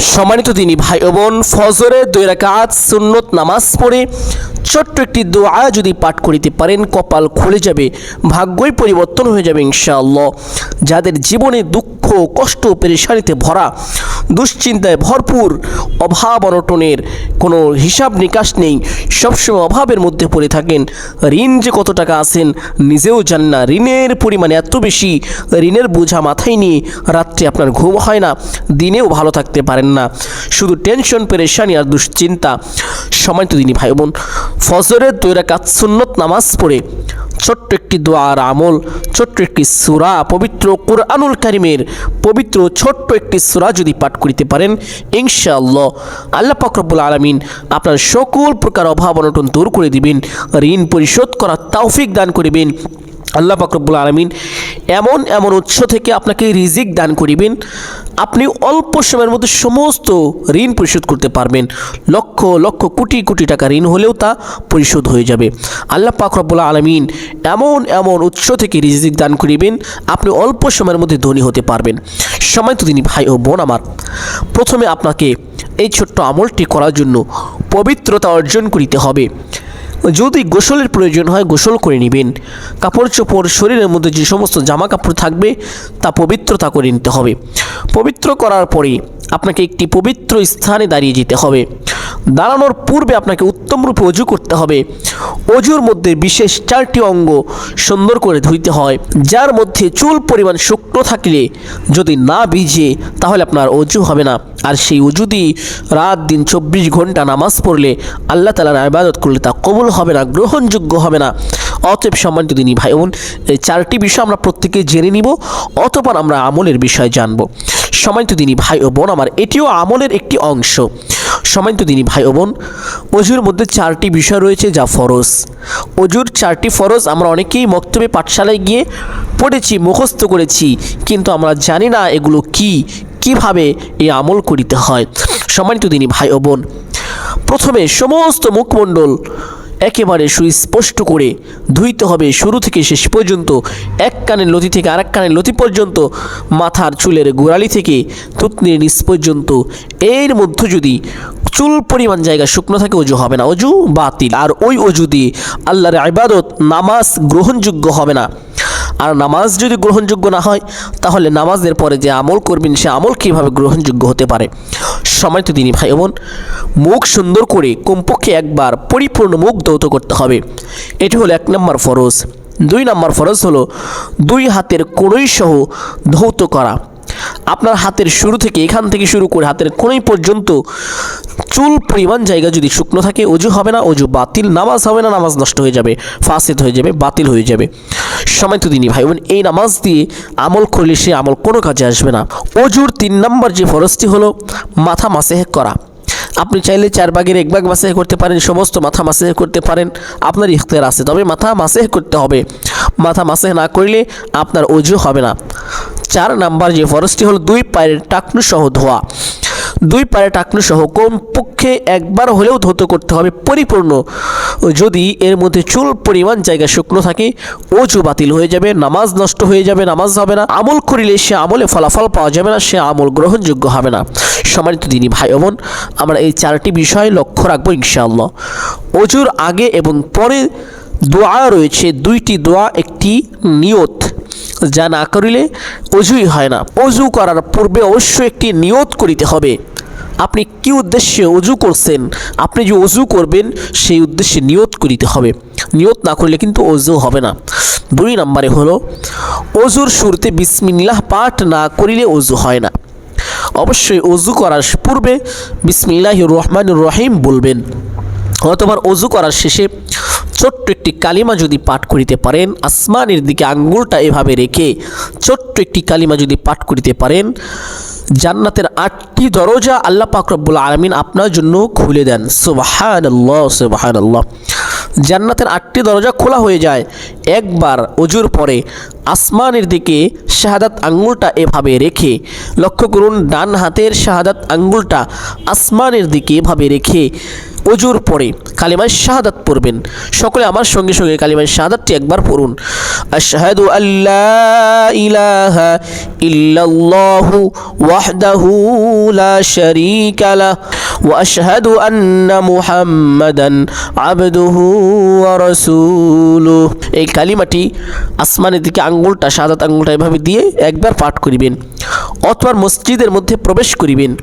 সম্মানিত দিনী ভাই বোন, ফজরে দুই রাকাত সুন্নত নামাজ পড়ে ছোট্ট একটি দোয়া যদি পাঠ করিতে পারেন, কপাল খুলে যাবে, ভাগ্যই পরিবর্তন হয়ে যাবে ইনশাআল্লাহ। যাদের জীবনে দুঃখ, কষ্ট পেরেশানিতে ভরা দুশ্চিন্তায় ভরপুর অভাব অনটনের কোনো হিসাব নিকাশ নেই। সবসময় অভাবের মধ্যে পড়ে থাকেন। ঋণ যে কত টাকা আছেন নিজেও জান না। ঋণের পরিমাণ এত বেশি, ঋণের বোঝা মাথায় নিয়ে রাত্রে আপনার ঘুম হয় না, দিনেও ভালো থাকতে পারেন না। শুধু টেনশন, পেরেশানি আর দুশ্চিন্তা। সময় তো দিনই ভাই বোন। ফজরের তৈরা কাজ সুন্নত নামাজ পড়ে ছোট্ট একটি দোয়ার আমল, ছোট্ট একটি সুরা, পবিত্র কোরআনুল কারিমের পবিত্র ছোট্ট একটি সুরা যদি পাঠ করিতে পারেন, ইনশাআল্লাহ আল্লাহ পাকরবুল আলমিন আপনার সকল প্রকার অভাব অনটন দূর করে দিবেন, ঋণ পরিশোধ করার তৌফিক দান করিবেন। আল্লাহ পাকরবুল আলমিন এমন এমন উৎস থেকে আপনাকে রিজিক দান করিবেন। আপনি অল্প সময়ের মধ্যে সমস্ত ঋণ পরিশোধ করতে পারবেন। লক্ষ লক্ষ কোটি কোটি টাকা ঋণ হলেও তা পরিশোধ হয়ে যাবে। আল্লাহ পাক রব্বুল আলমিন এমন এমন উৎস থেকে রিজিক দান করিবেন, আপনি অল্প সময়ের মধ্যে ধনী হতে পারবেন। সময় তো তিনি ভাই ও বোন আমার। প্রথমে আপনাকে এই ছোট্ট আমলটি করার জন্য পবিত্রতা অর্জন করিতে হবে। যদি গোসলের প্রয়োজন হয় গোসল করে নেবেন। কাপড় চোপড়, শরীরের মধ্যে যে সমস্ত জামা কাপড় থাকবে, তা পবিত্রতা করে নিতে হবে। পবিত্র করার পরে আপনাকে একটি পবিত্র স্থানে দাঁড়িয়ে যেতে হবে। দাঁড়ানোর পূর্বে আপনাকে উত্তম রূপে অজু করতে হবে। অজুর মধ্যে বিশেষ চারটি অঙ্গ সুন্দর করে ধুইতে হয়, যার মধ্যে চুল পরিমাণ শুকনো থাকলে যদি না ভিজে, তাহলে আপনার অজু হবে না। আর সেই অজু দিয়ে রাত দিন চব্বিশ ঘণ্টা নামাজ পড়লে আল্লাহ তালার আবাদত করলে তা কবুল হবে না, গ্রহণযোগ্য হবে না। অতএব সম্মানিত দিনী ভাই বোন, এই চারটি বিষয় আমরা প্রত্যেকে জেনে নিব, অতপর আমরা আমলের বিষয় জানব। সম্মানিত দিনী ভাই ও বোন, আমার এটিও আমলের একটি অংশ। সম্মানিত দিনী ভাই ও বোন। অজুর মধ্যে চারটি বিষয় রয়েছে যা ফরজ। অজুর চারটি ফরজ আমরা অনেকেই মক্তবে পাঠশালায় গিয়ে পড়েছি, মুখস্থ করেছি, কিন্তু আমরা জানি না এগুলো কি, কীভাবে এ আমল করিতে হয়। সম্মানিত দিনী ভাই ও বোন। প্রথমে সমস্ত মুখমণ্ডল একেবারে সুস্পষ্ট করে ধুইতে হবে শুরু থেকে শেষ পর্যন্ত। এক কানের লতি থেকে আরেক কানের লতি পর্যন্ত, মাথার চুলের গোড়ালি থেকে থুতনির নিচ পর্যন্ত। এর মধ্যে যদি চুল পরিমাণ জায়গা শুকনো থাকে, অজু হবে না। অজু বাতিল। আর ওই অজু দিয়ে আল্লাহর ইবাদত নামাজ গ্রহণযোগ্য হবে না। আর নামাজ যদি গ্রহণযোগ্য না হয়, তাহলে নামাজের পরে যে আমল করবেন, সে আমল কীভাবে গ্রহণযোগ্য হতে পারে? সময় তিনি ভাই বোন, মুখ সুন্দর করে কমপক্ষে একবার পরিপূর্ণ মুখ দৌত করতে হবে। এটি হলো এক নম্বর ফরজ। দুই নম্বর ফরজ হলো দুই হাতের কোড়ই সহ ধৌত করা। আপনার হাতের শুরু থেকে এখান থেকে শুরু করে হাতের কোনোই পর্যন্ত চুল পরিমাণ জায়গা যদি শুকনো থাকে, অজু হবে না, অজু বাতিল, নামাজ হবে না, নামাজ নষ্ট হয়ে যাবে, ফাসেদ হয়ে যাবে, বাতিল হয়ে যাবে। সময় তো দিনই ভাই বোন, এই নামাজ দিয়ে আমল করলে সে আমল কোনো কাজে আসবে না। অজুর তিন নম্বর যে ফরজটি হলো, মাথা মাসেহ করা। আপনি চাইলে চার ভাগের এক ভাগ মাসেহ করতে পারেন, সমস্ত মাথা মাসেহ করতে পারেন, আপনার ইখতিয়ার আছে, তবে মাথা মাসেহ করতে হবে। মাথা মাসেহ না করলে আপনার অজু হবে না। চার নাম্বার যে ফরজটি হলো দুই পায়ের টাকনু সহ ধোয়া। দুই পায়ে টাকনু সহ কমপক্ষে একবার হলেও ধৌত করতে হবে পরিপূর্ণ। যদি এর মধ্যে চুল পরিমাণ জায়গা শুকনো থাকে, অজু বাতিল হয়ে যাবে, নামাজ নষ্ট হয়ে যাবে, নামাজ হবে না। আমল করিলে সে আমলে ফলাফল পাওয়া যাবে না, সে আমল গ্রহণযোগ্য হবে না। সম্মানিত দিনী ভাই বোন আমরা এই চারটি বিষয় লক্ষ্য রাখব ইনশাআল্লাহ। অজুর আগে এবং পরে দোয়া রয়েছে। দুইটি দোয়া, একটি নিয়ত। যা না করিলে অজুই হয় না। অজু করার পূর্বে অবশ্যই একটি নিয়ত করিতে হবে। আপনি কি উদ্দেশ্যে অজু করছেন? আপনি যে অজু করবেন, সেই উদ্দেশ্যে নিয়ত করিতে হবে। নিয়ত না করলে কিন্তু অজু হবে না। দুই নম্বরে হলো, অজুর শুরুতে বিসমিল্লাহ পাঠ না করিলে অজু হয় না। অবশ্যই অজু করার পূর্বে বিসমিল্লাহ রহমান রহিম বলবেন। অতবার অজু করার শেষে ছোট্ট একটি কালিমা যদি পাঠ করিতে পারেন, আসমানের দিকে আঙ্গুলটা এভাবে রেখে ছোট্ট একটি কালিমা যদি পাঠ করিতে পারেন, জান্নাতের আটটি দরজা আল্লাহ পাক রব্বুল আলমিন আপনার জন্য খুলে দেন। সুবাহান আল্লাহ সুবাহান আল্লাহ জান্নাতের আটটি দরজা খোলা হয়ে যায়। একবার অজুর পরে আসমানের দিকে শাহাদাত আঙ্গুলটা এভাবে রেখে, লক্ষ্য করুন, ডান হাতের শাহাদাত আঙ্গুলটা আসমানের দিকে এভাবে রেখে অজুর পরে কালিমায় শাহাদাত পড়বেন। সকলে আমার সঙ্গে সঙ্গে কালিমায় শাহাদাতটি একবার পড়ুন। আশহাদু আল্লাহ ইলাহা ইল্লাল্লাহু ওয়াহদাহু লা শারীকা লাহ ওয়া আশহাদু আন্না মুহাম্মাদান আবদুহু ওয়া রাসূলুহু। এই কালিমাটি আসমানের দিকে আঙ্গুলটা, শাহাদাত আঙ্গুলটা এভাবে দিয়ে একবার পাঠ করিবেন। অথবা মসজিদের মধ্যে প্রবেশ করিবেন।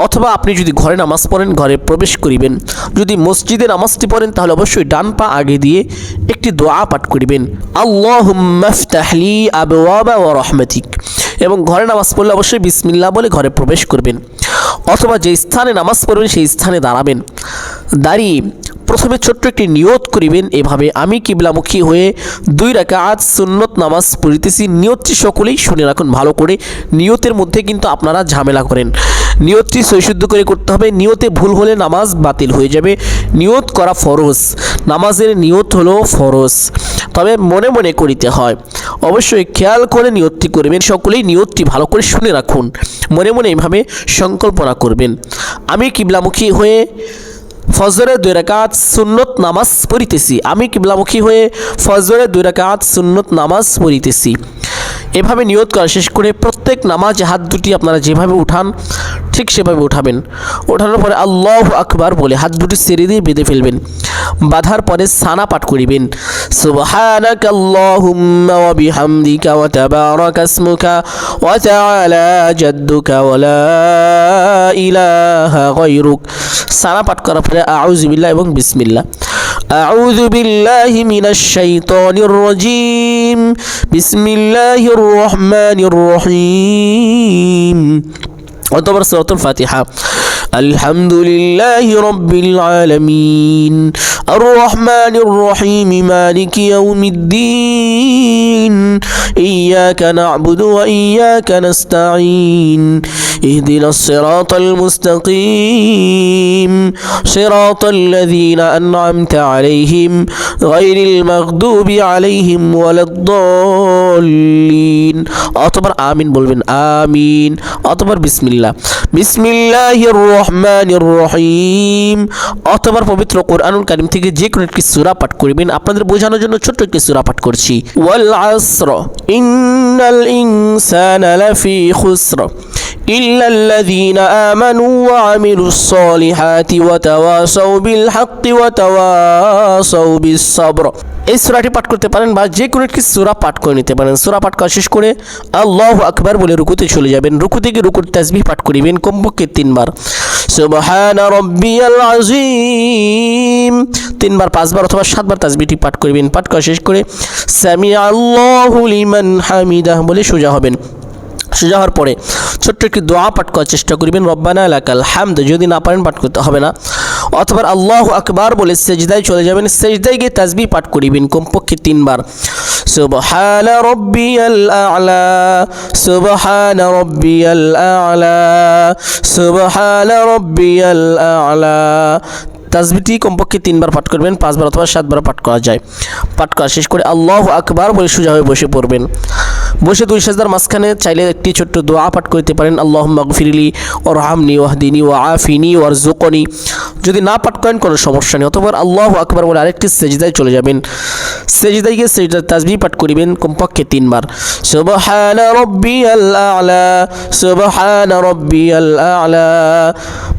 অথবা আপনি যদি ঘরে নামাজ পড়েন, ঘরে প্রবেশ করিবেন। যদি মসজিদে নামাজটি পড়েন, তাহলে অবশ্যই ডান পা আগে দিয়ে একটি দোয়া পাঠ করিবেন। আল্লাহ এবং ঘরে নামাজ পড়লে অবশ্যই বিসমিল্লাহ বলে ঘরে প্রবেশ করবেন। অথবা যে স্থানে নামাজ পড়বেন, সেই স্থানে দাঁড়াবেন। দাঁড়িয়ে প্রথমে ছোট্ট একটি নিয়ত করিবেন, এভাবে আমি কিবলামুখী হয়ে দুই রাকাত সুন্নত নামাজ পড়িতেছি। নিয়তটি সকলেই শুনে রাখুন, ভালো করে। নিয়তের মধ্যে কিন্তু আপনারা ঝামেলা করেন। নিয়তটি সৈশুদ্ধ করে করতে হবে। নিয়তে ভুল হলে নামাজ বাতিল হয়ে যাবে। নিয়ত করা ফরজ। নামাজের নিয়ত হলো ফরজ। তবে মনে মনে করিতে হয়, অবশ্যই খেয়াল করে নিয়তটি করবেন। সকলেই নিয়তটি ভালো করে শুনে রাখুন। মনে মনে এইভাবে সংকল্পনা করবেন। আমি কিবলামুখী হয়ে ফজরে দুই রাকাত সুন্নত নামাজ পড়িতেছি। আমি কিবলামুখী হয়ে ফজরে দুই রাকাত সুন্নত নামাজ পড়িতেছি। এভাবে নিয়ত করা শেষ করে প্রত্যেক নামাজে হাত দুটি আপনারা যেভাবে উঠান ঠিক সেভাবে উঠাবেন ওঠানোর পরে আল্লাহ আকবার বলে হাত দুটি সেরে দিয়ে বেঁধে ফেলবেন বাঁধার পরে সানা পাঠ করিবেন সুবহানাক আল্লাহুম্মা ওয়া বিহামদিকা ওয়া তাবারাকা ইসমুকা ওয়া তাআলা জাদ্দুকা ওয়া লা ইলাহা গায়রুক সানা পাঠ করার পরে আউযু বিল্লাহ এবং বিসমিল্লাহ أعوذ بالله من الشيطان الرجيم بسم الله الرحمن الرحيم অতবার সূরাতুল ফাতিহা الحمد لله رب العالمين. الرحمن الرحيم مالك يوم الدين. إياك نعبد وإياك نستعين. اهدنا الصراط المستقيم. صراط الذين أنعمت عليهم غير المغضوب عليهم ولا الضالين. أطبر آمين بولبن آمين. أطبر بسم الله. بسم الله الرحمن রহমানির রহিম অতবার পবিত্র কোরআনুল কারীম থেকে যে কোনো একটি সূরা পাঠ করবেন আপনাদের বোঝানোর জন্য ছোট্ট একটি সূরা পাঠ করছি ওয়াল আসর ইন্নাল ইনসানা লাফি খুসর إلا الذين آمنوا وعملوا الصالحات وتواصوا بالحق وتواصوا بالصبر এই সূরাটি পাঠ করতে পারেন বা যে কোনো একটি সুরা পাঠ করে নিতে পারেন। সুরা পাঠ করা শেষ করে আল্লাহ আকবার বলে রুকুতে চলে যাবেন। রুকু থেকে রুকুর তাসবিহ পাঠ করিবেন কমপক্ষে তিনবার। তিনবার, পাঁচবার অথবা সাতবার তাসবিহটি পাঠ করিবেন পাঠ করা শেষ করে সামি আল্লাহু হামিদাহ বলে সোজা হবেন। সোজা হওয়ার পরে ছোট্ট একটি দোয়া পাঠ করার চেষ্টা করবেন। রব্বানা এলাকাল হামদ। যদি না পারেন পাঠ করতে হবে না। অথবা আল্লাহ আকবার বলে সেজদায় চলে যাবেন, সেজদায় গিয়ে তাসবি পাঠ করিবেন কমপক্ষে তিনবার। সুবহান রব্বিয়াল আ'লা, সুবহান রব্বিয়াল আ'লা, সুবহান রব্বিয়াল আ'লা। তাসবিটি কমপক্ষে তিনবার পাঠ করবেন, পাঁচবার অথবা সাতবার পাঠ করা যায়। পাঠ করা শেষ করে আল্লাহ আকবার বলে সোজা হয়ে বসে পড়বেন। বসে দুই সাজদার মাঝখানে চাইলে একটি ছোট্ট দোয়া পাঠ করতে পারেন আল্লাহ মগফিরলি ও রহামনি ওয়াহদিনী ও আফিনি ওয়ার জোকনি যদি না পাঠ করেন কোনো সমস্যা নেই অথবা আল্লাহ আকবার বলে আরেকটি সেজদায় চলে যাবেন। সেজদায় গিয়ে সেজদার তাসবি পাঠ করিবেন কমপক্ষে তিনবার। সুবহান রব্বিয়াল আ'লা, সুবহান রব্বিয়াল আ'লা,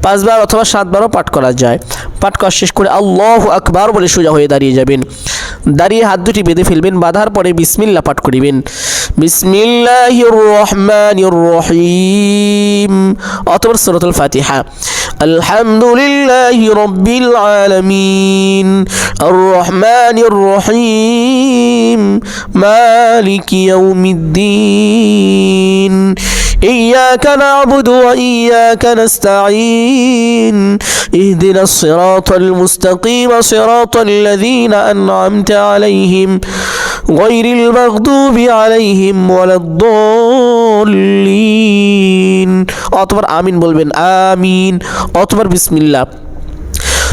পাঁচবার অথবা সাতবারও পাঠ করা যায়। পাঠ করা শেষ করে আল্লাহ আকবার বলে সোজা হয়ে দাঁড়িয়ে যাবেন। দাঁড়িয়ে হাত দুটি বেঁধে ফেলবেন, বাঁধার পরে বিসমিল্লা পাঠ করিবেন। بسم الله الرحمن الرحيم أعتبر سورة الفاتحة الحمد لله رب العالمين الرحمن الرحيم مالك يوم الدين إياك نعبد وإياك نستعين اهدنا الصراط المستقيم صراط الذين أنعمت عليهم غير المغضوب عليهم ولا الضالين অতবার আমিন বলবেন আমিন অতবার বিসমিল্লাহ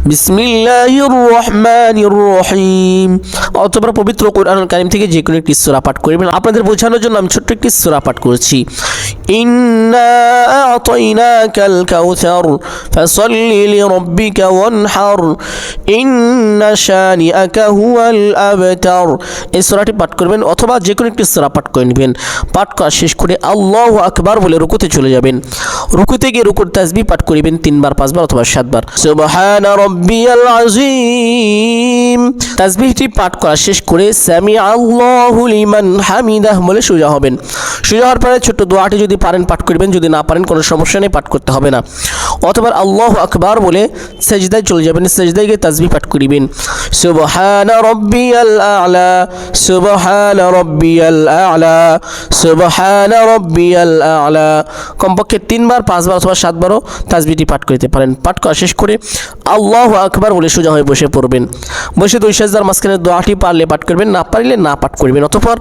বিসমিল্লাহির রহমানির রহিম। অথবা পবিত্র কোরআনুল কারীম থেকে যে কোনো একটি সূরা পাঠ করবেন। আপনাদের বোঝানোর জন্য আমি ছোট্ট একটি পাঠ করছি। ইন্না ইন্না এই পাঠ করবেন অথবা যে কোনো একটি সূরা পাঠ করে নেবেন। পাঠ করা শেষ করে আল্লাহু আকবার বলে রুকুতে চলে যাবেন। রুকুতে গিয়ে রুকুর তাসবিহ পাঠ করিবেন তিনবার, পাঁচবার অথবা সাতবার। রব্বিয়াল আযীম তাসবিহটি পাঠ করা শেষ করে সামি আল্লাহু লিমান হামিদাহ বলে সোজা হবেন। সোজা হওয়ার পরে ছোট্ট দোয়াটি যদি পারেন পাঠ করবেন, যদি না পারেন কোনো সমস্যা নেই, পাঠ করতে হবে না। অথবা আল্লাহ আকবার বলে সেজদায় চলে যাবেন, সেজদায় গিয়ে তাসবিহ পাঠ করিবেন। সুবহান রব্বিয়াল আ'লা, সুবহান রব্বিয়াল আ'লা, সুবহান রব্বিয়াল আ'লা। কমপক্ষে তিনবার, পাঁচবার অথবা সাতবারও তাসবিহটি পাঠ করতে পারেন। পাঠ করা শেষ করে আল্লাহ আকবার বলে সোজা হয়ে বসে পড়বেন। বসে দুই সাজদার মাঝখানে দোয়াটি পারলে পাঠ করবেন, না পারলে না পাঠ করবেন। অতঃপর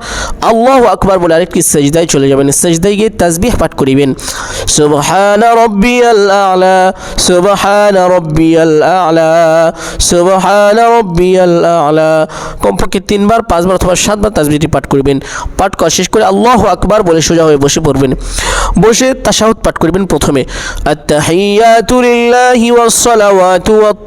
আল্লাহ আকবার বলে আরেকটি সেজদায় চলে যাবেন। সেজদায় গিয়ে তাসবিহ পাঠ করিবেন। সুবহান আ'লা সুবহান আ'লা, সুবহান রব্বিয়াল আ'লা। কমপক্ষে তিনবার, পাঁচবার অথবা সাতবার তাসবিহটি পাঠ করবেন। পাঠ করা শেষ করে আল্লাহ আকবার বলে সোজা হয়ে বসে পড়বেন। বসে তাশাহুদ পাঠ করবেন প্রথমে। আত্তাহিয়াতু লিল্লাহি ওয়াস সালাওয়াতু ওয়াত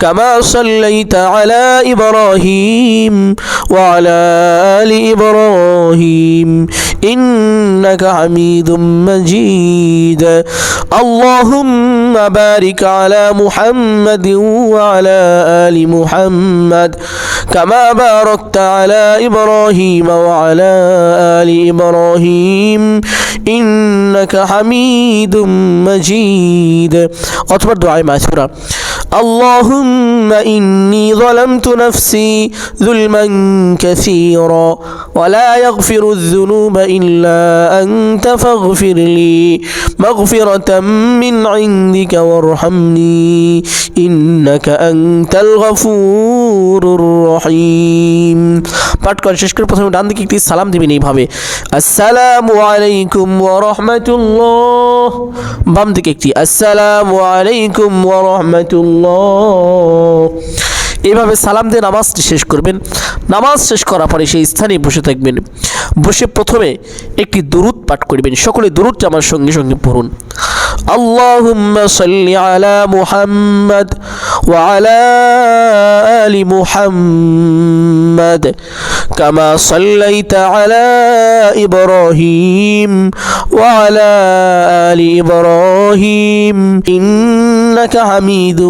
كما صليت على إبراهيم وعلى آل إبراهيم إنك حميد مجيد. اللهم بارك على محمد وعلى آل محمد كما باركت على إبراهيم وعلى آل إبراهيم إنك حميد مجيد. أكبر دعاء معثورة اللهم إني ظلمت نفسي ظلما كثيرا ولا يغفر الذنوب إلا أنت فاغفر لي مغفرة من عندك وارحمني إنك أنت الغفور الرحيم পাঠ করে শেষ করে প্রথমে ডান দিকে একটি সালাম দিবেন এইভাবে আসসালামু আলাইকুম ওয়া রাহমাতুল্লাহ বাম দিকে একটি আসসালামু আলাইকুম ওয়া রাহমাতুল্লাহ এইভাবে সালাম দিয়ে নামাজটি শেষ করবেন। নামাজ শেষ করার পরে সেই স্থানে বসে থাকবেন। বসে প্রথমে একটি দুরুদ পাঠ করবেন। সকলে দুরুদটা আমার সঙ্গে সঙ্গে পড়ুন। اللهم صل على محمد وعلى آل محمد كما صليت على إبراهيم وعلى آل إبراهيم إنك حميد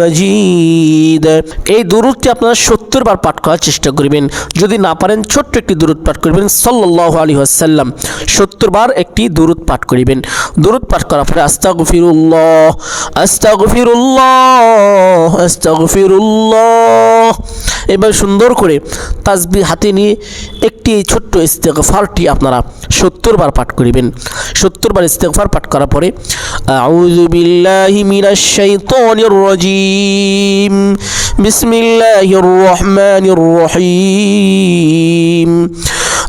مجيد এই দুরুদটি আপনারা সত্তর বার পাঠ করার চেষ্টা করবেন যদি না পারেন ছোট্ট একটি দুরুদ পাঠ করবেন সাল্লাহ আলী আসাল্লাম সত্তর বার একটি দুরুদ পাঠ করিবেন দুরুদ পাঠ করার পরে আস্তাগফিরুল্লাহ আস্তাগফিরুল্লাহ আস্তাগফিরুল্লাহ। এবার সুন্দর করে তাসবি হাতে নিয়ে একটি ছোট্ট ইস্তেগফারটি আপনারা সত্তর বার পাঠ করিবেন। সত্তর বার ইস্তেগফার পাঠ করার পরে রাজিম, বিসমিল্লাহির রহমানির রহিম।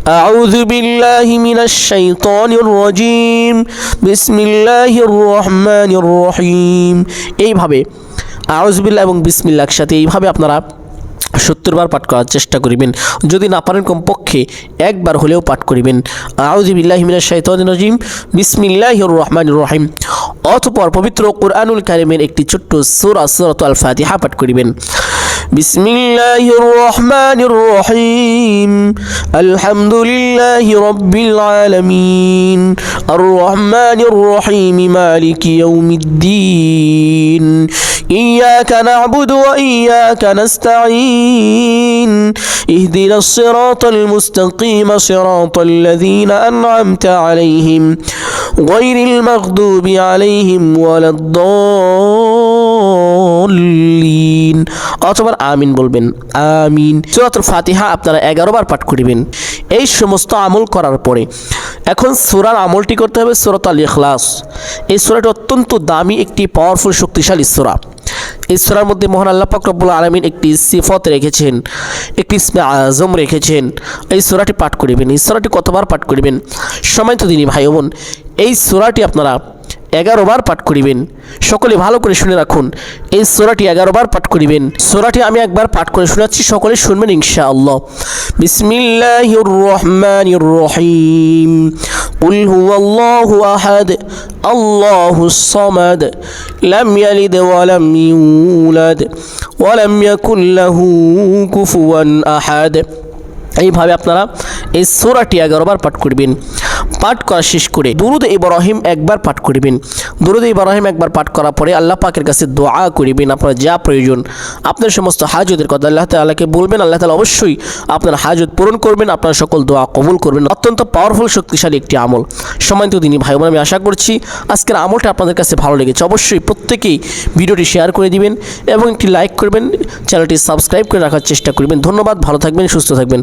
أعوذ بالله من الشيطان الرجيم بسم الله الرحمن الرحيم এইভাবে আউজবিল্লাহ এবং বিসমিল্লাহ একসাথে এইভাবে আপনারা সত্তর বার পাঠ করার চেষ্টা করিবেন যদি না পারেন কমপক্ষে একবার হলেও পাঠ করিবেন আউজিবিল্লাহিমিনা শাইতান রাজিম বিসমিল্লাহ রহমান রহিম অতপর পবিত্র কোরআনুল কারিমের একটি ছোট্ট সুরা সুরত আল ফাতিহা পাঠ করিবেন بسم الله الرحمن الرحيم الحمد لله رب العالمين الرحمن الرحيم مالك يوم الدين إياك نعبد وإياك نستعين اهدنا الصراط المستقيم صراط الذين أنعمت عليهم غير المغضوب عليهم ولا الضالين الضالين অথবা আমিন বলবেন আমিন সূরাতুল ফাতিহা আপনারা এগারো বার পাঠ করিবেন এই সমস্ত আমল করার পরে এখন সূরার আমলটি করতে হবে সূরাত আল ইখলাস এই সূরাটি অত্যন্ত দামি একটি পাওয়ারফুল শক্তিশালী সূরা এই সুরার মধ্যে মহান আল্লাহ রব্বুল আলামিন একটি সিফত রেখেছেন, একটি ইসমে আজম রেখেছেন। এই সুরাটি পাঠ করিবেন, এই সুরাটি কতবার পাঠ করিবেন? সময় তো দিনই ভাই বোন, এই সুরাটি আপনারা এগারো বার পাঠ করিবেন সকলে ভালো করে শুনে রাখুন এই সোরাটি এগারো বার পাঠ করিবেন সোরাটি আমি একবার পাঠ করে শোনাচ্ছি সকলে শুনবেন ইনশাআল্লাহ বিসমিল্লাহির রহমানির রহিম قل هو الله أحد الله الصمد لم يلد ولم يولد ولم يكن له كفوا أحد এইভাবে আপনারা এই সোরাটি এগারোবার পাঠ করবেন। পাঠ করা শেষ করে দুরুদ ইব্রাহিম একবার পাঠ করিবেন। দুরুদ ইব্রাহিম একবার পাঠ করার পরে আল্লাহ পাকের কাছে দোয়া করিবেন, আপনার যা প্রয়োজন। আপনার সমস্ত হাজতের কথা আল্লাহ তাআলাকে বলবেন, আল্লাহ তাআলা অবশ্যই আপনার হাজত পূরণ করবেন, আপনার সকল দোয়া কবুল করবেন। অত্যন্ত পাওয়ারফুল শক্তিশালী একটি আমল। সম্মানিত দিনী ভাই বোন আমি আশা করছি আজকের আমলটা আপনাদের কাছে ভালো লেগেছে। অবশ্যই প্রত্যেকেই ভিডিওটি শেয়ার করে দিবেন এবং একটি লাইক করবেন, চ্যানেলটি সাবস্ক্রাইব করে রাখার চেষ্টা করবেন। ধন্যবাদ, ভালো থাকবেন, সুস্থ থাকবেন।